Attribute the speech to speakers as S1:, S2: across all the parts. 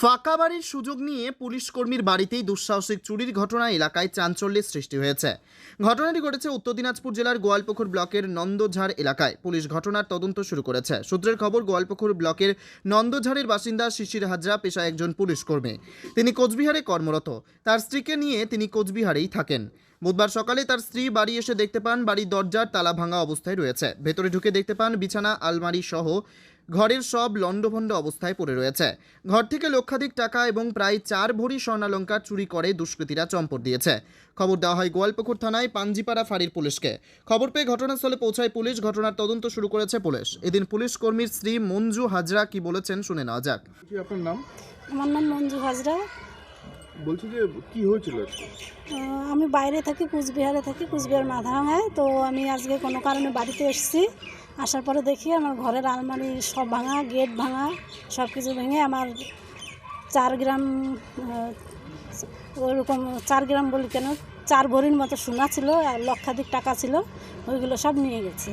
S1: ফাঁকা বাড়ির সুযোগ নিয়ে পুলিশ কর্মীর বাড়িতেই দুঃসাহসিক চুরির ঘটনা এলাকায় চাঞ্চল্যের সৃষ্টি হয়েছে। ঘটনাটি ঘটেছে উত্তর দিনাজপুর জেলার গোয়ালপুকুর ব্লকের নন্দঝাড় এলাকায়। পুলিশ ঘটনার তদন্ত শুরু করেছে। সূত্রের খবর গোয়ালপুকুর ব্লকের নন্দঝাড়ের বাসিন্দা শিশির হাজরা পেশায় একজন পুলিশ কর্মী তিনি কোচবিহারে কর্মরত। তার স্ত্রীকে নিয়ে তিনি কোচবিহারেই থাকেন। বুধবার সকালে তার স্ত্রী বাড়ি এসে দেখতে পান, বাড়ির দরজার তালা ভাঙা অবস্থায় রয়েছে। ভেতরে ঢুকে দেখতে পান বিছানা, আলমারি সহ ঘরের সব লণ্ডভণ্ড অবস্থায় পড়ে রয়েছে। ঘর থেকে লক্ষাধিক টাকা এবং প্রায় চার ভরি স্বর্ণালঙ্কার চুরি করে দুষ্কৃতীরা চম্পট দিয়েছে। খবর দেওয়া হয় গোয়ালপুকুর থানায় পাঞ্জিপাড়া ফাঁড়ির পুলিশকে। খবর পেয়ে ঘটনাস্থলে পৌঁছায় পুলিশ। ঘটনার তদন্ত শুরু করেছে পুলিশ। এদিন পুলিশ কর্মীর স্ত্রী মঞ্জু হাজরা কি বলেছেন শুনে নেওয়া যাক।
S2: আপনার নাম?
S3: আমার নাম মঞ্জু হাজরা।
S2: বলছি যে কি হয়েছিল
S3: আমি বাইরে থাকি কুচবিহারে থাকি কুচবিহার মাথাভাঙায় তো আমি আজকে কোনো কারণে বাড়িতে এসেছি। আসার পরে দেখি আমার ঘরের আলমারি সব ভাঙা গেট ভাঙা সব কিছু ভেঙে আমার চার গ্রাম ওরকম চার গ্রাম বলি কেন চার ভরির মতো সোনা ছিল আর লক্ষাধিক টাকা ছিল ওইগুলো সব নিয়ে গেছে।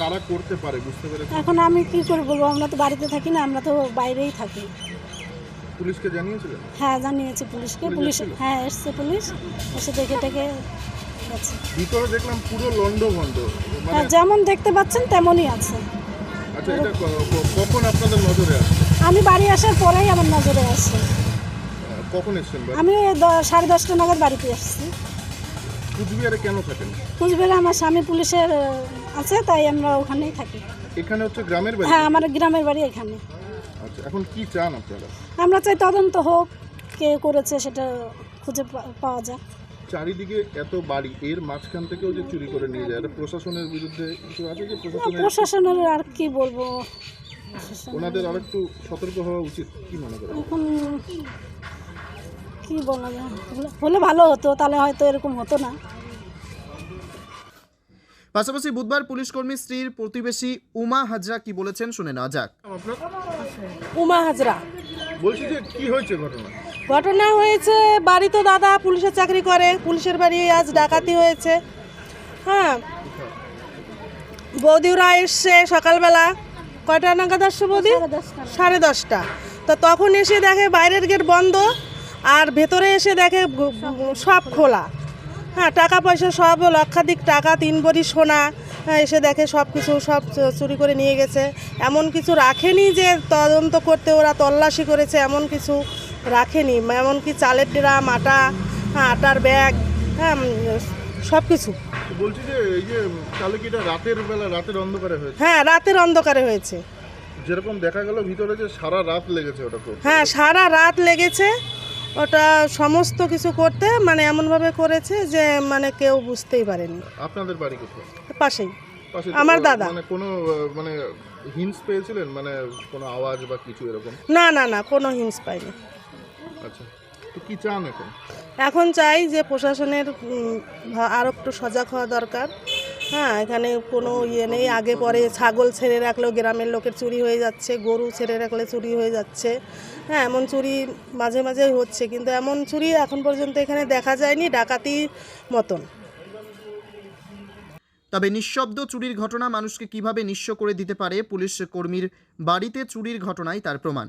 S2: কারা করতে পারে বুঝতে পেরেছি
S3: এখন আমি কি করে বলব আমরা তো বাড়িতে থাকি না আমরা তো বাইরেই থাকি।
S2: পুলিশকে জানিয়েছিলেন?
S3: হ্যাঁ জানিয়েছি পুলিশকে।
S2: পুলিশ
S3: পুলিশ হ্যাঁ এসছে পুলিশ। এসে দেখে টেকে
S2: ভিতরে দেখলাম পুরো মানে
S3: হ্যাঁ যেমন দেখতে পাচ্ছেন তেমনই আছে।
S2: আচ্ছা এটা কখন আপনাদের নজরে আসছে
S3: আমি বাড়ি আসার পরেই আমার নজরে আসে।
S2: কখন এসছেন?
S3: আমি সাড়ে দশটা নাগাদ বাড়িতে এসেছি।
S2: কুচবিহারে কেন থাকেন?
S3: কুচবিহারে আমার স্বামী পুলিশের আছে তাই আমরা ওখানেই থাকি।
S2: এখানে হচ্ছে গ্রামের বাড়ি?
S3: হ্যাঁ আমার গ্রামের বাড়ি এখানে।
S2: আচ্ছা এখন কি চান আপনারা?
S3: আমরা চাই তদন্ত হোক কে করেছে সেটা খুঁজে পাওয়া যায়
S2: চারিদিকে এত বাড়ি এর মাঝখান থেকেও যে চুরি করে নিয়ে যায় এটা প্রশাসনের বিরুদ্ধে কিছু আছে যে প্রশাসনের
S3: প্রশাসনের আর কি বলব?
S2: ওনাদের আরেকটু সতর্ক হওয়া উচিত কি মনে করেন?
S3: এখন কি বলা যায় হলে- ভালো হতো তাহলে হয়তো এরকম হতো না।
S1: পাশাপাশি বুধবার পুলিশ কর্মীর স্ত্রীর প্রতিবেশী উমা হাজরা কি বলেছেন শুনে নেওয়া যাক।
S4: উমা হাজরা।
S2: বলছি যে কি হয়েছে ঘটনা
S4: ঘটনা হয়েছে বাড়ি তো দাদা পুলিশের চাকরি করে পুলিশের বাড়ি আজ ডাকাতি হয়েছে। হ্যাঁ। বৌদিরা এসছে সকালবেলা। কয়টা নাগাদ আসছে বৌদি? সাড়ে দশটা। তো তখন এসে দেখে বাইরের গেট বন্ধ আর ভেতরে এসে দেখে সব খোলা। হ্যাঁ টাকা পয়সা সব লক্ষাধিক টাকা তিন ভরি সোনা হ্যাঁ এসে দেখে সব কিছু সব চুরি করে নিয়ে গেছে। এমন কিছু রাখেনি যে তদন্ত করতে ওরা তল্লাশি করেছে এমন কিছু। রাখেনি এমনকি চালের ড্রাম আটা হ্যাঁ আটার ব্যাগ হ্যাঁ সব কিছু।
S2: বলছি যে এই যে এটা রাতের বেলা রাতের অন্ধকারে হয়েছে?
S4: হ্যাঁ রাতের অন্ধকারে হয়েছে।
S2: যেরকম দেখা গেল ভিতরে যে সারা রাত লেগেছে ওটা করতে
S4: হ্যাঁ সারা রাত লেগেছে। ওটা সমস্ত কিছু করতে মানে এমনভাবে করেছে যে মানে কেউ বুঝতেই পারেনি।
S2: আপনাদের বাড়ি কোথায়?
S4: পাশেই।
S2: পাশে
S4: আমার দাদা।
S2: মানে কোনো মানে হিন্স পেয়েছিলেন? মানে কোনো আওয়াজ বা কিছু এরকম?
S4: না না না কোনো হিংস পাইনি।
S2: আচ্ছা তো কি চান এখন?
S4: এখন চাই যে প্রশাসনের আরও একটু সজাগ হওয়া দরকার। হ্যাঁ এখানে কোনো ইয়ে নেই। আগে পরে ছাগল ছেড়ে রাখলেও গ্রামের লোকের চুরি হয়ে যাচ্ছে গরু ছেড়ে রাখলে চুরি হয়ে যাচ্ছে। হ্যাঁ এমন চুরি মাঝে মাঝেই হচ্ছে কিন্তু এমন চুরি এখন পর্যন্ত এখানে দেখা যায়নি ডাকাতি মতন।
S1: তবে নিঃশব্দ চুরির ঘটনা মানুষকে কীভাবে নিঃস্ব করে দিতে পারে পুলিশ কর্মীর বাড়িতে চুরির ঘটনাই তার প্রমাণ।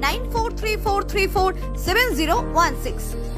S5: 9434347016